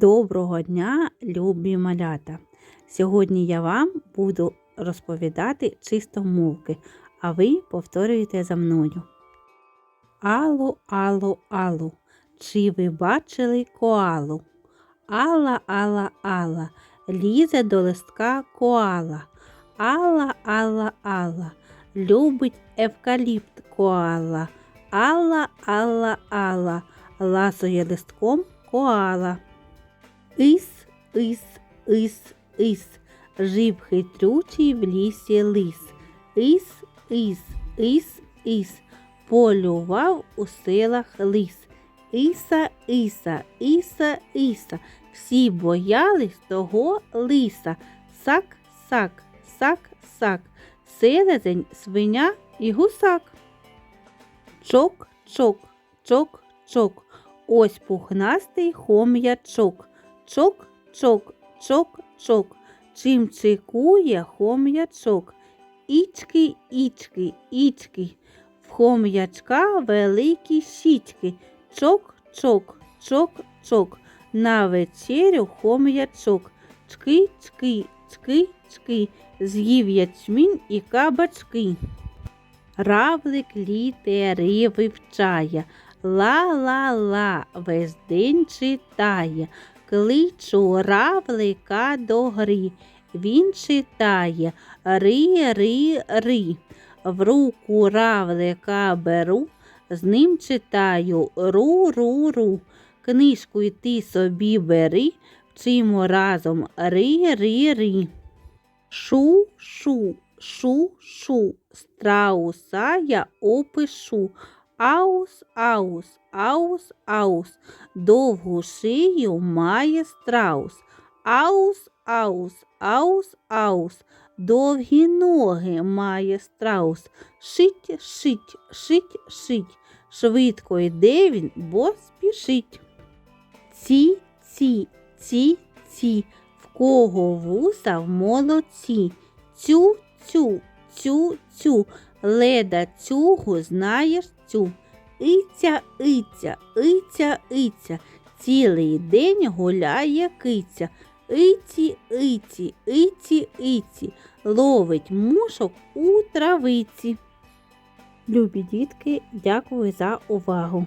Доброго дня, любі малята! Сьогодні я вам буду розповідати чистомовки, а ви повторюєте за мною. Алло, алло, алло, чи ви бачили коалу? Алла, алла, алла, лізе до листка коала. Алла, алла, алла, любить евкаліпт коала. Алла, алла, алла, ласує листком коала. Ис, ис, ис, ис, жив хитрючий в лісі лис. Ис, ис, ис, ис, полював у селах лис. Іса, іса, іса, іса, всі боялись того лиса. Сак, сак, сак, сак, селезень, свиня і гусак. Чок, чок, чок, чок, ось пухнастий хом'ячок. Чок, чок, чок, чок, чим чекує хом'ячок. Ічки, ічки, ічки, в хом'ячка великі щічки. Чок, чок, чок, чок, на вечерю хом'ячок. Чки, чки, чки, чки, з'їв ячмінь і кабачки. Равлик літери вивчає, ла-ла-ла, весь день читає. Кличу равлика до гри. Він читає ри, ри, ри. В руку равлика беру, з ним читаю ру, ру, ру. Книжку й ти собі бери, вчимо разом ри, ри, ри. Шу, шу, шу, шу, страуса я опишу. Аус, аус, аус, аус, довгу шию має страус. Аус, аус, аус, аус, довгі ноги має страус. Шить, шить, шить, шить, швидко йде він, бо спішить. Ці, ці, ці, ці, в кого вуса в молодці. Цю, цю, цю, цю, леда цюгу знаєш цю. Иця, иця, иця, иця, цілий день гуляє киця. Иці, иці, иці, иці, ловить мушок у травиці. Любі дітки, дякую за увагу.